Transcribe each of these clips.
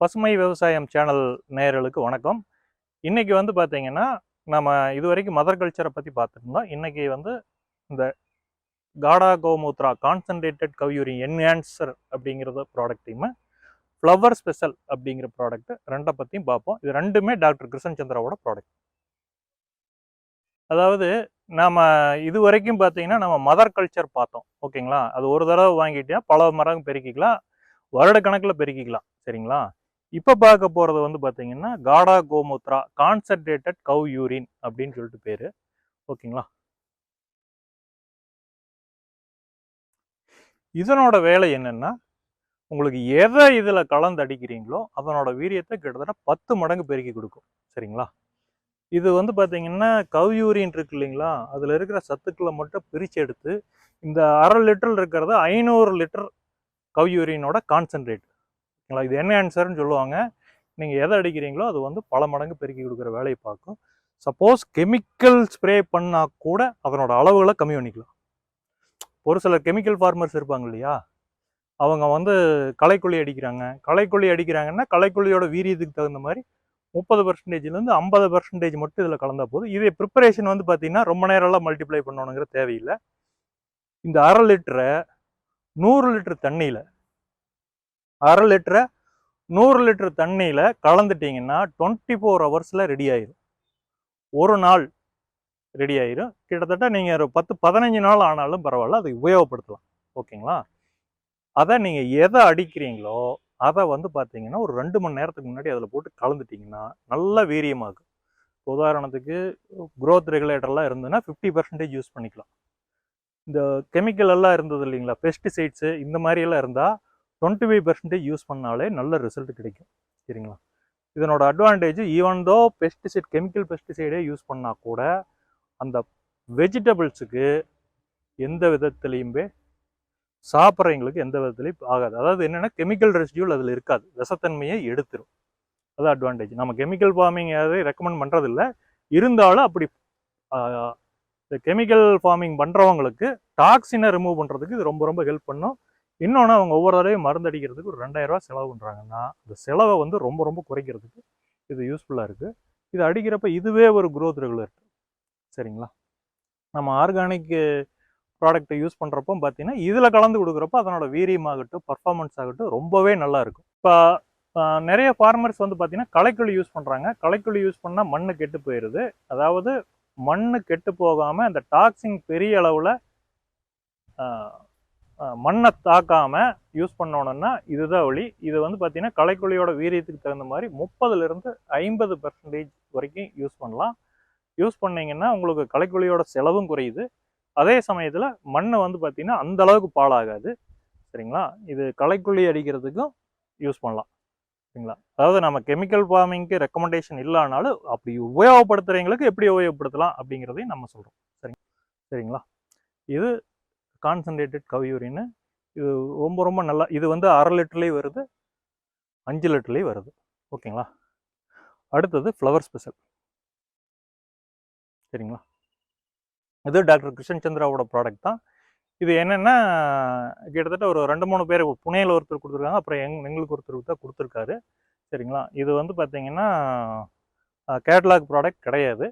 பசுமை விவசாயம் சேனல் நேயர்களுக்கு வணக்கம். இன்னைக்கு வந்து பார்த்தீங்கன்னா நம்ம இது வரைக்கும் மதர் கல்ச்சரை பற்றி பார்த்துருந்தோம். இன்னைக்கு வந்து இந்த காடா கோமூத்ரா கான்சன்ட்ரேட்டட் கவ்யூரிங் என்ஹான்சர் அப்படிங்கிறத ப்ராடக்ட்டையுமே ஃப்ளவர் ஸ்பெஷல் அப்படிங்கிற ப்ராடக்ட் ரெண்டை பற்றியும் பார்ப்போம். இது ரெண்டுமே டாக்டர் கிருஷ்ணன் சந்திராவோட ப்ராடக்ட் அதாவது நாம் இது வரைக்கும் பார்த்தீங்கன்னா நம்ம மதர் கல்ச்சர் பார்த்தோம். ஓகேங்களா? அது ஒரு தடவை வாங்கிட்டா பல மரம் பெருக்கிக்கலாம். வருட கணக்கில் பெருக்கிக்கலாம். சரிங்களா? இப்போ பார்க்க போகிறது வந்து பார்த்தீங்கன்னா காடா கோமுத்ரா கான்சன்ட்ரேட்டட் கவ் யூரின் அப்படின்னு சொல்லிட்டு பேர். ஓகேங்களா? இதனோட வேலை என்னென்னா உங்களுக்கு எதை இதில் கலந்து அடிக்கிறீங்களோ அதனோட வீரியத்தை கிட்டத்தட்ட பத்து மடங்கு பெருக்கி கொடுக்கும். சரிங்களா? இது வந்து பார்த்தீங்கன்னா கவ் யூரின் இருக்கு இல்லைங்களா? அதில் இருக்கிற சத்துக்களை மட்டும் பிரித்து எடுத்து இந்த அரை லிட்டர் இருக்கிறத ஐநூறு லிட்டர் கவ் யூரினோட கான்சன்ட்ரேட் ஓகேங்களா இது என்ன ஆன்சர்னு சொல்லுவாங்க. நீங்கள் எதை அடிக்கிறீங்களோ அது வந்து பல மடங்கு பெருக்கி கொடுக்குற வேலையை பார்க்கும். சப்போஸ் கெமிக்கல் ஸ்ப்ரே பண்ணால் கூட அதனோட அளவுகளை கம்மி பண்ணிக்கலாம். ஒரு சில கெமிக்கல் ஃபார்மர்ஸ் இருப்பாங்க இல்லையா? அவங்க வந்து களைக்கொல்லி அடிக்கிறாங்க. களைக்கொல்லி அடிக்கிறாங்கன்னா களைக்கொல்லியோட வீரியத்துக்கு தகுந்த மாதிரி முப்பது பர்சன்டேஜ்லேருந்து ஐம்பது பர்சன்டேஜ் மட்டும் இதில் கலந்தால் போதும். இதே ப்ரிப்பரேஷன் வந்து பார்த்திங்கன்னா ரொம்ப நேரம்லாம் மல்டிப்ளை பண்ணணுங்கிற தேவையில்லை. இந்த அரை லிட்டரை நூறு லிட்டர் தண்ணியில் அரை லிட்டரை நூறு லிட்டர் தண்ணியில் கலந்துட்டிங்கன்னா டுவெண்ட்டி ஃபோர் ஹவர்ஸில் ரெடி ஆயிடும் ஒரு நாள் ரெடி ஆயிரும். கிட்டத்தட்ட நீங்கள் ஒரு பத்து பதினஞ்சு நாள் ஆனாலும் பரவாயில்ல அதை உபயோகப்படுத்தலாம். ஓகேங்களா? அதை நீங்கள் எதை அடிக்கிறீங்களோ அதை வந்து பார்த்தீங்கன்னா ஒரு ரெண்டு மணி நேரத்துக்கு முன்னாடி அதில் போட்டு கலந்துட்டிங்கன்னா நல்ல வீரியமாகும். உதாரணத்துக்கு க்ரோத் ரெகுலேட்டர்லாம் இருந்ததுன்னா ஃபிஃப்டி பர்சன்டேஜ் யூஸ் பண்ணிக்கலாம். இந்த கெமிக்கல் எல்லாம் இருந்தது இல்லைங்களா? பெஸ்டிசைட்ஸு இந்த மாதிரியெல்லாம் இருந்தால் டுவெண்ட்டி ஃபைவ் பர்சன்டேஜ் யூஸ் பண்ணாலே நல்ல ரிசல்ட் கிடைக்கும். சரிங்களா? இதனோட advantage even though pesticide chemical பெஸ்டிசைடே use பண்ணால் கூட அந்த வெஜிடபிள்ஸுக்கு எந்த விதத்துலேயுமே சாப்பிட்றவங்களுக்கு எந்த விதத்துலையும் ஆகாது. அதாவது என்னென்னா கெமிக்கல் ரெசிடியூல் அதில் இருக்காது. விஷத்தன்மையை எடுத்துரும். அது அட்வான்டேஜ் நம்ம கெமிக்கல் ஃபார்மிங் எதாவது ரெக்கமெண்ட் பண்ணுறதில்ல இருந்தாலும் அப்படி இந்த கெமிக்கல் ஃபார்மிங் பண்ணுறவங்களுக்கு டாக்ஸினை ரிமூவ் பண்ணுறதுக்கு இது ரொம்ப ரொம்ப ஹெல்ப் பண்ணும். இன்னொன்று அவங்க ஒவ்வொரு தடவையும் மருந்து அடிக்கிறதுக்கு ஒரு ரெண்டாயிரம் செலவு பண்ணுறாங்கன்னா அந்த செலவை வந்து ரொம்ப ரொம்ப குறைக்கிறதுக்கு இது யூஸ்ஃபுல்லாக இருக்குது இது அடிக்கிறப்ப இதுவே ஒரு குரோத் ரெகுலேட்டர் சரிங்களா? நம்ம ஆர்கானிக் ப்ராடக்ட்டை யூஸ் பண்ணுறப்போ பார்த்தீங்கன்னா இதில் கலந்து கொடுக்குறப்ப அதனோட வீரியமாகட்டும் பர்ஃபார்மன்ஸ் ஆகட்டும் ரொம்பவே நல்லா இருக்கும். இப்போ நிறைய ஃபார்மர்ஸ் வந்து பார்த்தீங்கன்னா களைக்குழி யூஸ் பண்ணுறாங்க களைக்குழி யூஸ் பண்ணால் மண் கெட்டு போயிடுது அதாவது மண்ணு கெட்டு போகாமல் அந்த டாக்ஸிங் பெரிய அளவில் மண்ணை தாக்காம யூஸ் பண்ணோன்னா இதுதான் வழி. இது வந்து பார்த்தீங்கன்னா களைக்கொல்லியோட வீரியத்துக்கு தகுந்த மாதிரி முப்பதுலேருந்து ஐம்பது பர்சன்டேஜ் வரைக்கும் யூஸ் பண்ணலாம். யூஸ் பண்ணிங்கன்னா உங்களுக்கு களைக்கொல்லியோட செலவும் குறையுது. அதே சமயத்தில் மண்ணை வந்து பார்த்தீங்கன்னா அந்த அளவுக்கு பாழாகாது. சரிங்களா? இது களைக்கொல்லி அடிக்கிறதுக்கும் யூஸ் பண்ணலாம். சரிங்களா? அதாவது நம்ம கெமிக்கல் ஃபார்மிங்க்கு ரெக்கமெண்டேஷன் இல்லைனாலும் அப்படி உபயோகப்படுத்துகிறவங்களுக்கு எப்படி உபயோகப்படுத்தலாம் அப்படிங்கிறதையும் நம்ம சொல்கிறோம் சரிங்க? சரிங்களா? இது கான்சன்ட்ரேட்டட் கவ்யூரின்னு இது ரொம்ப ரொம்ப நல்லா இது வந்து அரை லிட்டர்லேயும் வருது அஞ்சு லிட்டர்லேயும் வருது. ஓகேங்களா? அடுத்தது ஃப்ளவர் ஸ்பெஷல் சரிங்களா? இது டாக்டர் கிருஷ்ணன் சந்திராவோட ப்ராடக்ட் தான். இது என்னென்னா கிட்டத்தட்ட ஒரு ரெண்டு மூணு பேர் புனேயில் ஒருத்தர் கொடுத்துருக்காங்க அப்புறம் எங் எங்களுக்கு ஒருத்தர் தான் கொடுத்துருக்காரு. சரிங்களா? இது வந்து பார்த்தீங்கன்னா கேட்லாக் ப்ராடக்ட் கிடையாது.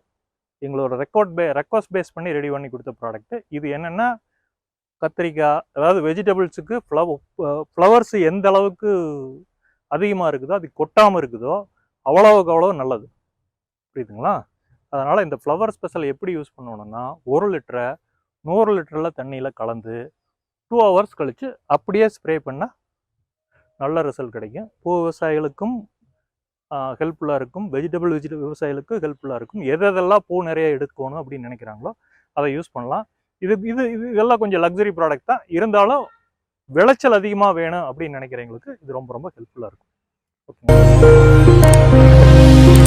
எங்களோட ரெக்கார்ட் பே ரெக்வஸ்ட் பேஸ் பண்ணி ரெடி பண்ணி கொடுத்த ப்ராடக்ட்டு இது என்னென்னா கத்திரிக்காய் அதாவது வெஜிடபிள்ஸுக்கு ஃப்ளவர் ஃப்ளவர்ஸ் எந்த அளவுக்கு அதிகமாக இருக்குதோ அது கொட்டாமல் இருக்குதோ அவ்வளோவுக்கு அவ்வளோ நல்லது. புரியுதுங்களா? அதனால் இந்த ஃப்ளவர் ஸ்பெஷல் எப்படி யூஸ் பண்ணணும்னா ஒரு லிட்டரை நூறு லிட்டரில் தண்ணியில் கலந்து டூ ஹவர்ஸ் கழித்து அப்படியே ஸ்ப்ரே பண்ணால் நல்ல ரிசல்ட் கிடைக்கும். பூ விவசாயிகளுக்கும் ஹெல்ப்ஃபுல்லாக இருக்கும். வெஜிடபிள் வெஜிட விவசாயிகளுக்கும் ஹெல்ப்ஃபுல்லாக இருக்கும். எது எதெல்லாம் பூ நிறைய எடுக்கணும் அப்படின்னு நினைக்கிறாங்களோ அதை யூஸ் பண்ணலாம். இது இது இது இதெல்லாம் கொஞ்சம் லக்ஸரி ப்ராடக்ட் தான். இருந்தாலும் விளைச்சல் அதிகமாக வேணும் அப்படின்னு நினைக்கிறவங்களுக்கு இது ரொம்ப ரொம்ப ஹெல்ப்ஃபுல்லாக இருக்கும். ஓகே